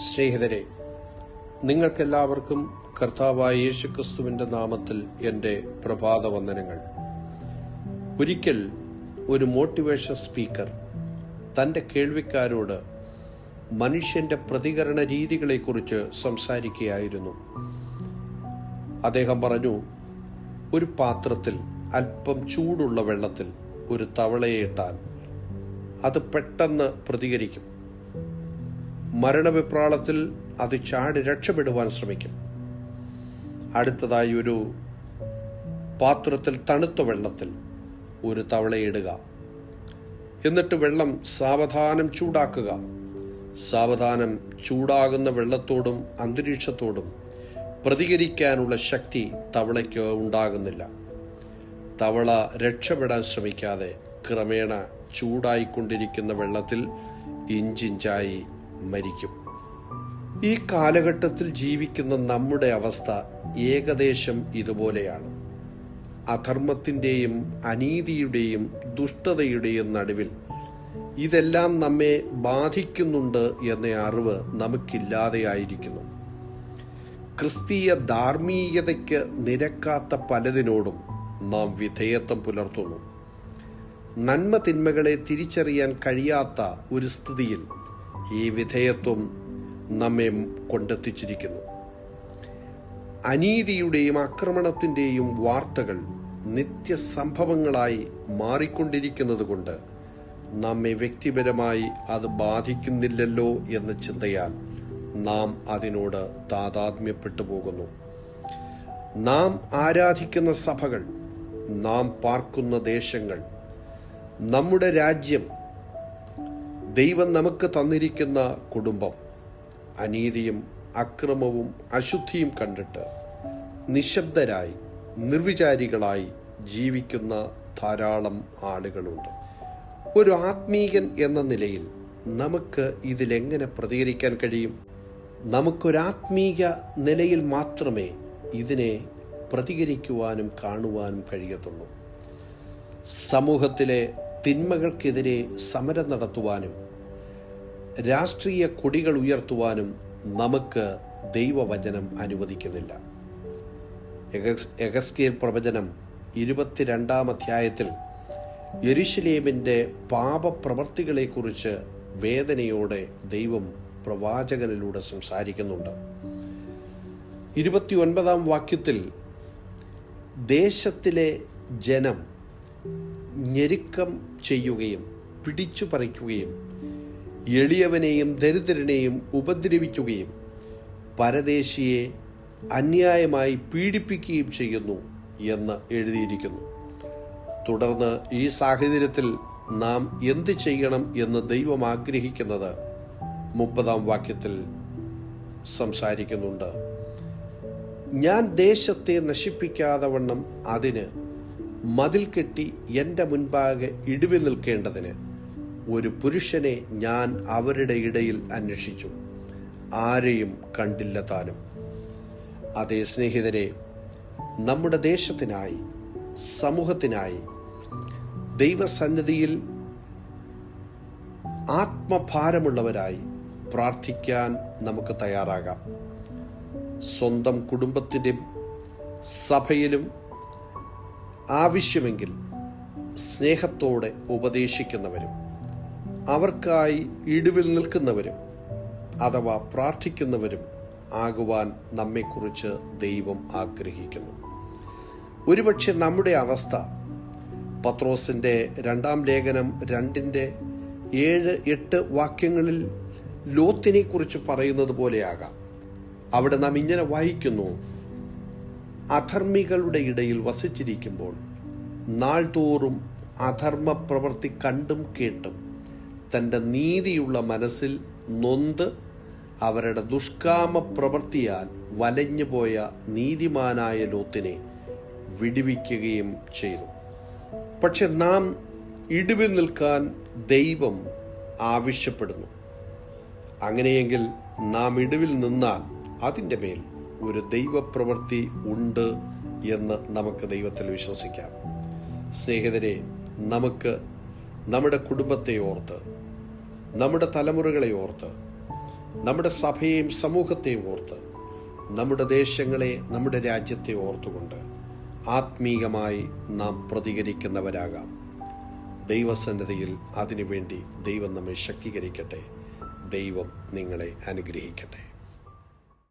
സ്നേഹിതരെ നിങ്ങൾക്കെല്ലാവർക്കും കർത്താവായ യേശുക്രിസ്തുവിന്റെ നാമത്തിൽ എന്റെ പ്രഭാത വന്ദനങ്ങൾ ഒരിക്കൽ ഒരു മോട്ടിവേഷൻ സ്പീക്കർ തന്റെ കേൾവിക്കാരോട് മനുഷ്യന്റെ പ്രതികരണ രീതികളെക്കുറിച്ച് സംസാരിക്കുകയായിരുന്നു. അദ്ദേഹം പറഞ്ഞു ഒരു പാത്രത്തിൽ അല്പം ചൂടുള്ള വെള്ളത്തിൽ ഒരു തവളയെ ഇട്ടാൽ അത് പെട്ടെന്ന് പ്രതികരിക്കും. മരണവിപ്രാളത്തിൽ അത് ചാടി രക്ഷപ്പെടുവാൻ ശ്രമിക്കും. അടുത്തതായി ഒരു പാത്രത്തിൽ തണുത്ത വെള്ളത്തിൽ ഒരു തവളയിടുക എന്നിട്ട് വെള്ളം സാവധാനം ചൂടാക്കുക. സാവധാനം ചൂടാകുന്ന വെള്ളത്തോടും അന്തരീക്ഷത്തോടും പ്രതികരിക്കാനുള്ള ശക്തി തവളയ്ക്ക് ഉണ്ടാകുന്നില്ല. തവള രക്ഷപ്പെടാൻ ശ്രമിക്കാതെ ക്രമേണ ചൂടായിക്കൊണ്ടിരിക്കുന്ന വെള്ളത്തിൽ ഇഞ്ചിഞ്ചായി മരിക്കും. ഈ കാലഘട്ടത്തിൽ ജീവിക്കുന്ന നമ്മുടെ അവസ്ഥ ഏകദേശം ഇതുപോലെയാണ്. അധർമ്മത്തിന്റെയും അനീതിയുടെയും ദുഷ്ടതയുടെയും നടുവിൽ ഇതെല്ലാം നമ്മെ ബാധിക്കുന്നുണ്ട് എന്ന അറിവ് നമുക്കില്ലാതെയായിരിക്കുന്നു. ക്രിസ്തീയ ധാർമ്മീയതയ്ക്ക് നിരക്കാത്ത പലതിനോടും നാം വിധേയത്വം പുലർത്തുന്നു. നന്മ തിന്മകളെ തിരിച്ചറിയാൻ കഴിയാത്ത ഒരു സ്ഥിതിയിൽ ഈ വിധേയത്വം നമ്മെ കൊണ്ടെത്തിച്ചിരിക്കുന്നു. അനീതിയുടെയും ആക്രമണത്തിന്റെയും വാർത്തകൾ നിത്യസംഭവങ്ങളായി മാറിക്കൊണ്ടിരിക്കുന്നത് കൊണ്ട് നമ്മെ വ്യക്തിപരമായി അത് ബാധിക്കുന്നില്ലല്ലോ എന്ന ചിന്തയാൽ നാം അതിനോട് താതാത്മ്യപ്പെട്ടു പോകുന്നു. നാം ആരാധിക്കുന്ന സഭകൾ നാം പാർക്കുന്ന ദേശങ്ങൾ നമ്മുടെ രാജ്യം ദൈവം നമുക്ക് തന്നിരിക്കുന്ന കുടുംബം അനീതിയും അക്രമവും അശുദ്ധിയും കണ്ടിട്ട് നിശബ്ദരായി നിർവിചാരികളായി ജീവിക്കുന്ന ധാരാളം ആളുകളുണ്ട്. ഒരു ആത്മീകൻ എന്ന നിലയിൽ നമുക്ക് ഇതിലെങ്ങനെ പ്രതികരിക്കാൻ കഴിയും? നമുക്കൊരാത്മീക നിലയിൽ മാത്രമേ ഇതിനെ പ്രതികരിക്കുവാനും കാണുവാനും കഴിയത്തുള്ളൂ. സമൂഹത്തിലെ തിന്മകൾക്കെതിരെ സമരം നടത്തുവാനും രാഷ്ട്രീയ കൊടികൾ ഉയർത്തുവാനും നമുക്ക് ദൈവവചനം അനുവദിക്കുന്നില്ല. എഗസ്കേൽ പ്രവചനം ഇരുപത്തിരണ്ടാം അധ്യായത്തിൽ യരുഷലേമിന്റെ പാപപ്രവർത്തികളെക്കുറിച്ച് വേദനയോടെ ദൈവം പ്രവാചകനിലൂടെ സംസാരിക്കുന്നുണ്ട്. ഇരുപത്തിയൊൻപതാം വാക്യത്തിൽ ദേശത്തിലെ ജനം ഞെരുക്കം ചെയ്യുകയും പിടിച്ചു പറിക്കുകയും എളിയവനെയും ദരിദ്രനെയും ഉപദ്രവിക്കുകയും പരദേശിയെ അന്യായമായി പീഡിപ്പിക്കുകയും ചെയ്യുന്നു എന്ന് എഴുതിയിരിക്കുന്നു. തുടർന്ന് ഈ സാഹചര്യത്തിൽ നാം എന്ത് ചെയ്യണം എന്ന് ദൈവം ആഗ്രഹിക്കുന്നത് മുപ്പതാം വാക്യത്തിൽ സംസാരിക്കുന്നുണ്ട്. ഞാൻ ദേശത്തെ നശിപ്പിക്കാതെ വണ്ണം അതിന് മതിൽ കെട്ടി എന്റെ മുൻപാകെ ഇടിവി നിൽക്കേണ്ടതിന് ഒരു പുരുഷനെ ഞാൻ അവരുടെ ഇടയിൽ അന്വേഷിച്ചു. ആരെയും കണ്ടില്ല താനും. അതേ സ്നേഹിതരെ നമ്മുടെ ദേശത്തിനായി സമൂഹത്തിനായി ദൈവസന്നിധിയിൽ ആത്മഭാരമുള്ളവരായി പ്രാർത്ഥിക്കാൻ നമുക്ക് തയ്യാറാകാം. സ്വന്തം കുടുംബത്തിന്റെ സഭയിലും ആവശ്യമെങ്കിൽ സ്നേഹത്തോടെ ഉപദേശിക്കുന്നവരും അവർക്കായി ഇടിവിൽ നിൽക്കുന്നവരും അഥവാ പ്രാർത്ഥിക്കുന്നവരും ആകുവാൻ നമ്മെക്കുറിച്ച് ദൈവം ആഗ്രഹിക്കുന്നു. ഒരുപക്ഷെ നമ്മുടെ അവസ്ഥ പത്രോസിന്റെ രണ്ടാം ലേഖനം രണ്ടിന്റെ ഏഴ് എട്ട് വാക്യങ്ങളിൽ ലോത്തിനെ കുറിച്ച് പറയുന്നത് പോലെയാകാം അവിടെ നാം ഇങ്ങനെ വായിക്കുന്നു. അധർമ്മികളുടെ ഇടയിൽ വസിച്ചിരിക്കുമ്പോൾ നാൾതോറും അധർമ്മ പ്രവൃത്തി കണ്ടും കേട്ടും തന്റെ നീതിയുള്ള മനസ്സിൽ നൊന്ത് അവരുടെ ദുഷ്കാമ പ്രവൃത്തിയാൽ വലഞ്ഞുപോയ നീതിമാനായ ലോത്തിനെ വിടുവിക്കുകയും ചെയ്തു. പക്ഷെ നാം ഇടിവിൽ നിൽക്കാൻ ദൈവം ആവശ്യപ്പെടുന്നു. അങ്ങനെയെങ്കിൽ നാം ഇടിവിൽ നിന്നാൽ അതിന്റെ മേൽ ഒരു ദൈവപ്രവൃത്തി ഉണ്ട് എന്ന് നമുക്ക് ദൈവത്തിൽ വിശ്വസിക്കാം. സ്നേഹിതരെ നമുക്ക് നമ്മുടെ കുടുംബത്തെ ഓർത്ത് നമ്മുടെ തലമുറകളെ ഓർത്ത് നമ്മുടെ സഭയെയും സമൂഹത്തെയും ഓർത്ത് നമ്മുടെ ദേശങ്ങളെ നമ്മുടെ രാജ്യത്തെ ഓർത്തുകൊണ്ട് ആത്മീകമായി നാം പ്രതികരിക്കുന്നവരാകാം. ദൈവസന്നദ്ധയിൽ അതിനുവേണ്ടി ദൈവം നമ്മെ ശക്തീകരിക്കട്ടെ. ദൈവം നിങ്ങളെ അനുഗ്രഹിക്കട്ടെ.